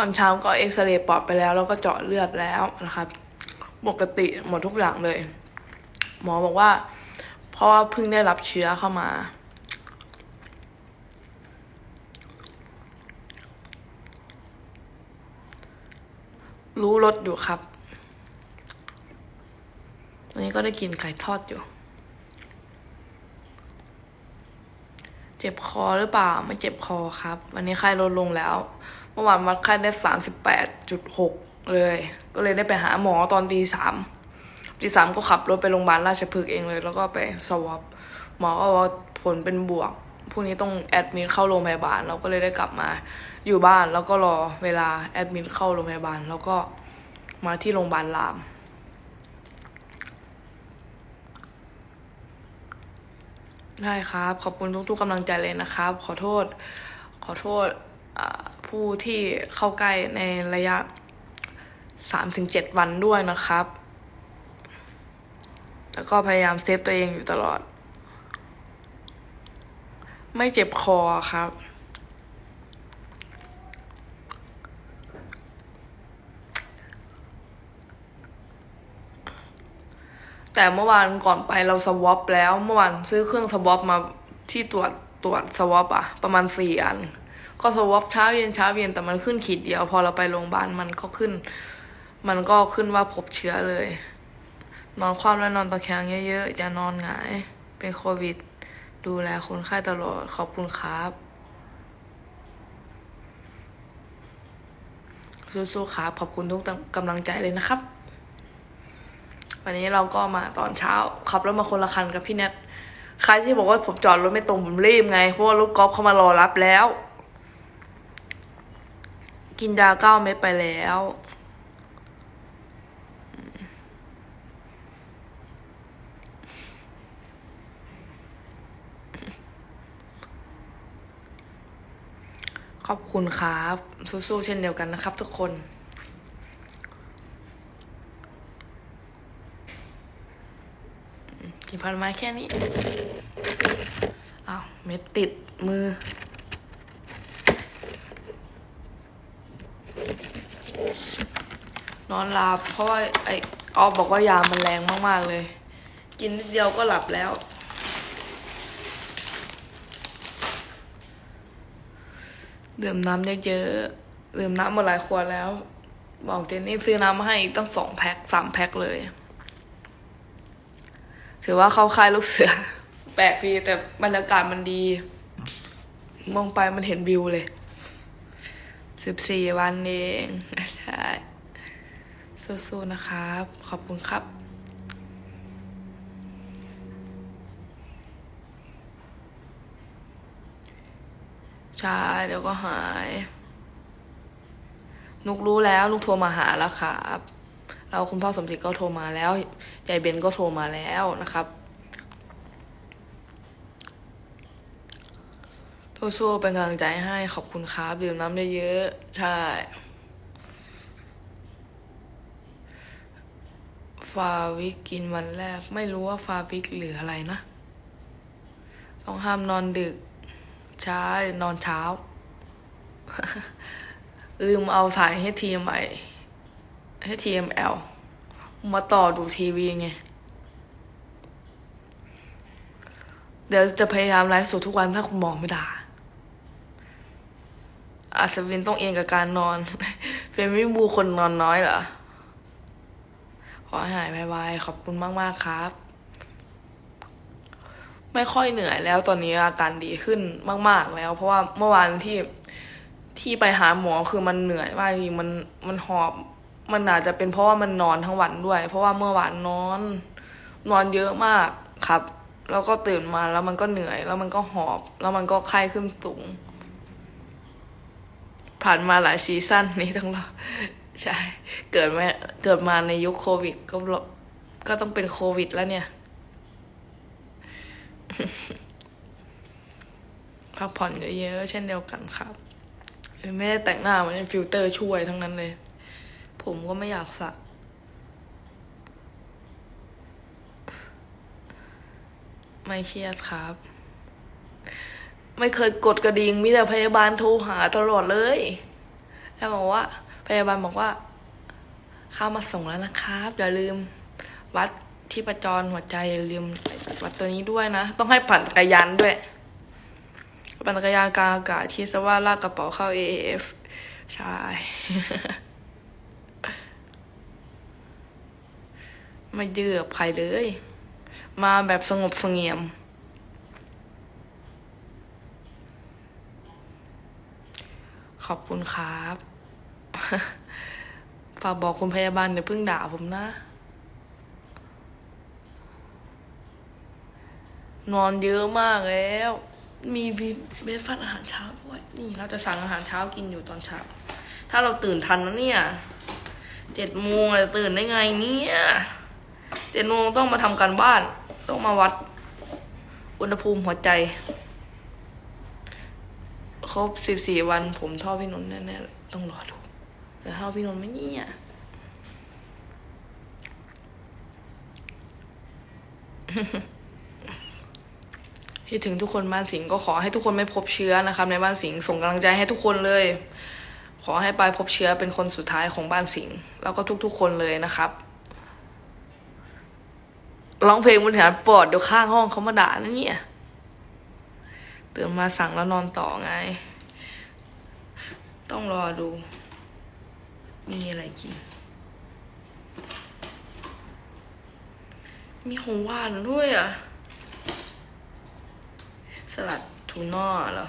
อนเช้าก็เอ็กซเรย์ปอดไปแล้ว แล้วก็เจาะเลือดแล้วนะครับ ปกติหมดทุกอย่างเลย หมอบอกว่า เพราะว่าเพิ่งได้รับเชื้อเข้ามา รู้รสอยู่ครับวันนี้ก็ได้กินไข่ทอดอยู่ เจ็บคอหรือเปล่า ไม่เจ็บคอครับ วันนี้ไข้ลดลงแล้ว เมื่อวานวัดไข้ได้สามสิบแปดจุดหกเลย ก็เลยได้ไปหาหมอตอนตีสามตีสามก็ขับรถไปโรงพยาบาลราชพฤกษ์เองเลย แล้วก็ไปสวอปหมอก็ว่าผลเป็นบวกพรุ่งนี้ต้องแอดมิดเข้าโรงพยาบาล เราก็เลยได้กลับมาอยู่บ้านแล้วก็รอเวลาแอดมิดเข้าโรงพยาบาล แล้วก็มาที่โรงพยาบาลราม ได้ครับ ขอบคุณทุกๆกำลังใจเลยนะครับ ขอโทษ ขอโทษ ผู้ที่เข้าใกล้ในระยะสามถึงเจ็ดวันด้วยนะครับ แล้วก็พยายามเซฟตัวเองอยู่ตลอด ไม่เจ็บคอครับแต่เมื่อวานก่อนไปเราสวอปแล้ว เมื่อวานซื้อเครื่องสวอปมาที่ตรวจตรวจสวอปอะประมาณสี่อัน ก็สวอปเช้าเย็นเช้าเย็นแต่มันขึ้นขีดเดียว พอเราไปโรงพยาบาลมันก็ขึ้น มันก็ขึ้นว่าพบเชื้อเลย นอนคว่ำและนอนตะแคงเยอะๆอย่านอนหงาย เป็นโควิด ดูแลคนไข้ตลอดขอบคุณครับสู้ๆครับขอบคุณทุกกำลังใจเลยนะครับ วันนี้เราก็มาตอนเช้าขับรถมาคนละคันกับพี่แนทใครที่บอกว่าผมจอดรถไม่ตรงผมรีบไงเพราะว่ารถกอล์ฟเขามารอรับแล้ว กินยาเก้าเม็ดไปแล้ว ขอบคุณครับ สู้ๆเช่นเดียวกันนะครับทุกคนกินผลไม้แค่นี้ อ้าว เม็ดติดมือ นอนหลับ เพราะว่าไอออฟบอกว่ายามันแรงมากๆเลย กินนิดเดียวก็หลับแล้ว ดื่มน้ำเยอะๆดื่มน้ำมาหลายขวดแล้ว บอกเจนนี่ซื้อน้ำมาให้อีกตั้งสองแพ็คสามแพ็คเลยถือว่าเข้าค่ายลูกเสือ แปลกดีแต่บรรยากาศมันดี มองไปมันเห็นวิวเลยสิบสี่วันเอง ใช่ สู้ๆนะครับ ขอบคุณครับใช่เดี๋ยวก็หาย นุกรู้แล้วนุกโทรมาหาแล้วครับแล้วคุณพ่อสมจิตก็โทรมาแล้วยายเบนก็โทรมาแล้วนะครับสู้ๆเป็นกำลังใจให้ขอบคุณครับดื่มน้ำเยอะๆใช่ ฟาวิกกินวันแรก ไม่รู้ว่าฟาวิกหรืออะไรนะ ต้องห้ามนอนดึกใช่นอนเช้า ลืมเอาสาย HDMI HTML มแอลมาต่อดูทีวีไง เดี๋ยวจะพยายามไลฟ์สดทุกวันถ้าคุณมองไม่ด่าอาสวินต้องเองกับการนอน เฟรมไม่บูคนนอนน้อยเหรอ ขอให้หายไวๆขอบคุณมากๆครับ ไม่ค่อยเหนื่อยแล้วตอนนี้อาการดีขึ้นมาก ๆ แล้ว เพราะว่าเมื่อวานที่ที่ไปหาหมอคือมันเหนื่อยมากจริงมันมันหอบมันอาจจะเป็นเพราะว่ามันนอนทั้งวันด้วย เพราะว่าเมื่อวานนอน นอนเยอะมากครับ แล้วก็ตื่นมาแล้วมันก็เหนื่อย แล้วมันก็หอบ แล้วมันก็ไข้ขึ้นสูงผ่านมาหลายซีซั่นนี้ต้องรอใช่ เกิดมาเกิดมาในยุคโควิด ก็รอก็ต้องเป็นโควิดแล้วเนี่ย พักผ่อนเยอะๆเช่นเดียวกันครับไม่ได้แต่งหน้ามันเป็นฟิลเตอร์ช่วยทั้งนั้นเลย ผมก็ไม่อยากสระไม่เครียดครับ ไม่เคยกดกระดิ่งมีแต่พยาบาลโทรหาตลอดเลยแล้วบอกว่า พยาบาลบอกว่าเข้ามาส่งแล้วนะครับ อย่าลืมวัดที่ประจรหัวใจอย่าลืมวัดตัวนี้ด้วยนะ ต้องให้ปั่นจักรยานด้วย ปั่นจักรยานกลางอากาศที่สว่าลากกระเป๋าเข้า AAF ใช่ ไม่เดือบใครเลย มาแบบสงบสงี่ยม ขอบคุณครับ ฝากบอกคุณพยาบาลอย่าเพิ่งด่าผมนะ นอนเยอะมากแล้ว มีเบรฟาสต์อาหารเช้าด้วย นี่เราจะสั่งอาหารเช้ากินอยู่ตอนเช้า ถ้าเราตื่นทันนะเนี่ยเจ็ดโมงจะตื่นได้ไงเนี่ยเจ็ดโมงต้องมาทำการบ้าน ต้องมาวัด อุณหภูมิหัวใจ ครบสิบสี่วันผมท่าพี่นนท์แน่ๆเลยต้องรอดู แต่เท่าพี่นนท์ไหม่เนี่ยคิดถึงทุกคนบ้านสิงห์ก็ขอให้ทุกคนไม่พบเชื้อนะครับ ในบ้านสิงห์ส่งกำลังใจให้ทุกคนเลย ขอให้ปลายพบเชื้อเป็นคนสุดท้ายของบ้านสิงห์แล้วก็ทุก ๆ คนเลยนะครับร้องเพลงบนฐานปอดเดี๋ยวข้างห้องเขามาด่านะเนี่ยตื่นมาสั่งแล้วนอนต่อไง ต้องรอดู มีอะไรกิน มีของหวานด้วยอะ สลัดทูน่าเหรอ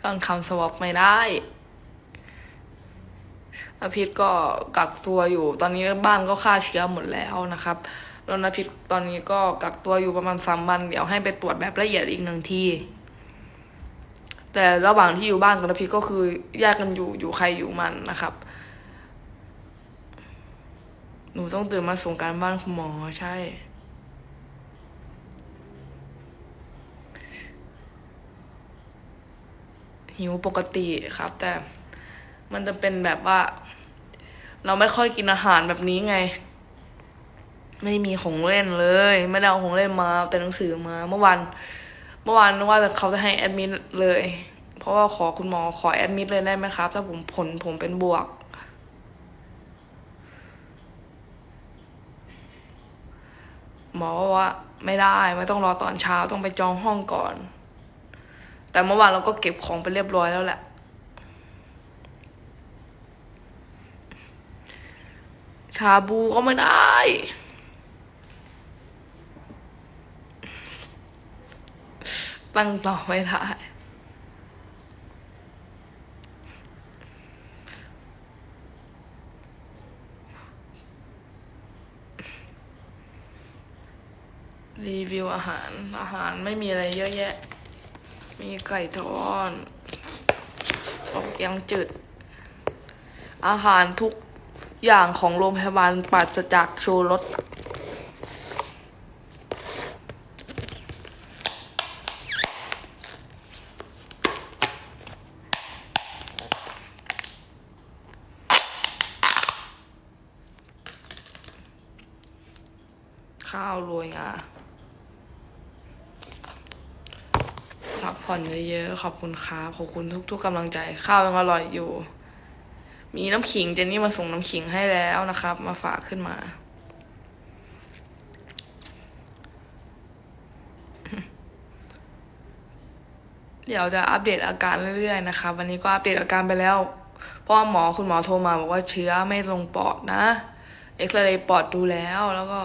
ก่อนคำสวอปไม่ได้อภิษก็กักตัวอยู่ ตอนนี้บ้านก็ฆ่าเชื้อหมดแล้วนะครับ แล้วนภิษตอนนี้ก็กักตัวอยู่ประมาณสามวัน เดี๋ยวให้ไปตรวจแบบละเอียดอีกหนึ่งที แต่ระหว่างที่อยู่บ้านกับนภิษก็คือแยกกันอยู่อยู่ใครอยู่มันนะครับ หนูต้องตื่นมาส่งการบ้านคุณหมอใช่หิวปกติครับ แต่มันจะเป็นแบบว่า เราไม่ค่อยกินอาหารแบบนี้ไง ไม่มีของเล่นเลย ไม่ได้เอาของเล่นมาเอาแต่หนังสือมา เมื่อวานเมื่อวานนึกว่าเขาจะให้แอดมิดเลย เพราะว่าขอคุณหมอขอแอดมิดเลยได้ไหมครับ ถ้าผมผลผมเป็นบวก หมอว่าไม่ได้ไม่ต้องรอตอนเช้าต้องไปจองห้องก่อน แต่เมื่อวานเราก็เก็บของไปเรียบร้อยแล้วแหละชาบูก็ไม่ได้ ตั้งต่อไม่ได้ รีวิวอาหาร อาหารไม่มีอะไรเยอะแยะ มีไก่ทอดอกแกงจืด อาหารทุกอย่างของโรงพยาบาลปราศจากชูรส ข้าวโรยงาพักผ่อนเยอะๆขอบคุณครับขอบคุณทุก ๆกำลังใจ ข้าวยังอร่อยอยู่ มีน้ำขิงเจนนี่มาส่งน้ำขิงให้แล้วนะครับ มาฝากขึ้นมา เดี๋ยวจะอัปเดตอาการเรื่อยๆนะคะวันนี้ก็อัปเดตอาการไปแล้วเพราะว่าหมอคุณหมอโทรมาบอกว่าเชื้อไม่ลงปอดนะ เอ็กซเรย์ปอดดูแล้วแล้วก็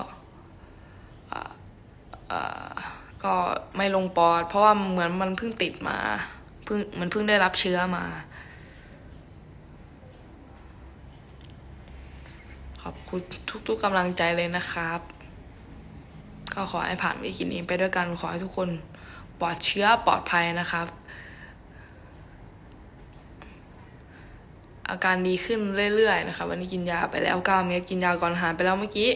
ก็ไม่ลงปอด เพราะว่าเหมือนมันเพิ่งติดมาเพิ่งมันเพิ่งได้รับเชื้อมา ขอบคุณทุกๆกำลังใจเลยนะครับ ก็ขอให้ผ่านวิกฤตนี้ไปด้วยกันขอให้ทุกคนปลอดเชื้อปลอดภัยนะครับ อาการดีขึ้นเรื่อยๆนะครับวันนี้กินยาไปแล้วเก้าเม็ดกินยาก่อนอาหารไปแล้วเมื่อกี้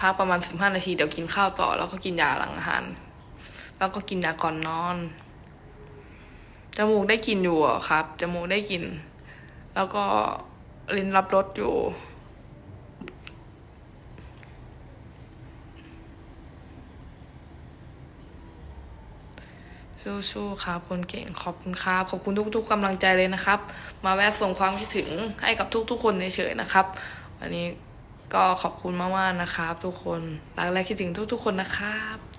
พักประมาณสิบห้านาทีเดี๋ยวกินข้าวต่อ แล้วก็กินยาหลังอาหาร แล้วก็กินยาก่อนนอน จมูกได้กินอยู่ครับ จมูกได้กิน แล้วก็ลิ้นรับรสอยู่สู้ๆครับคนเก่งขอบคุณครับ ขอบคุณทุก ๆกำลังใจเลยนะครับ มาแวะส่งความคิดถึงให้กับทุก ๆ คนเฉยๆนะครับ วันนี้ ก็ขอบคุณมากๆนะครับทุกคนรักและคิดถึงทุกๆคนนะครับ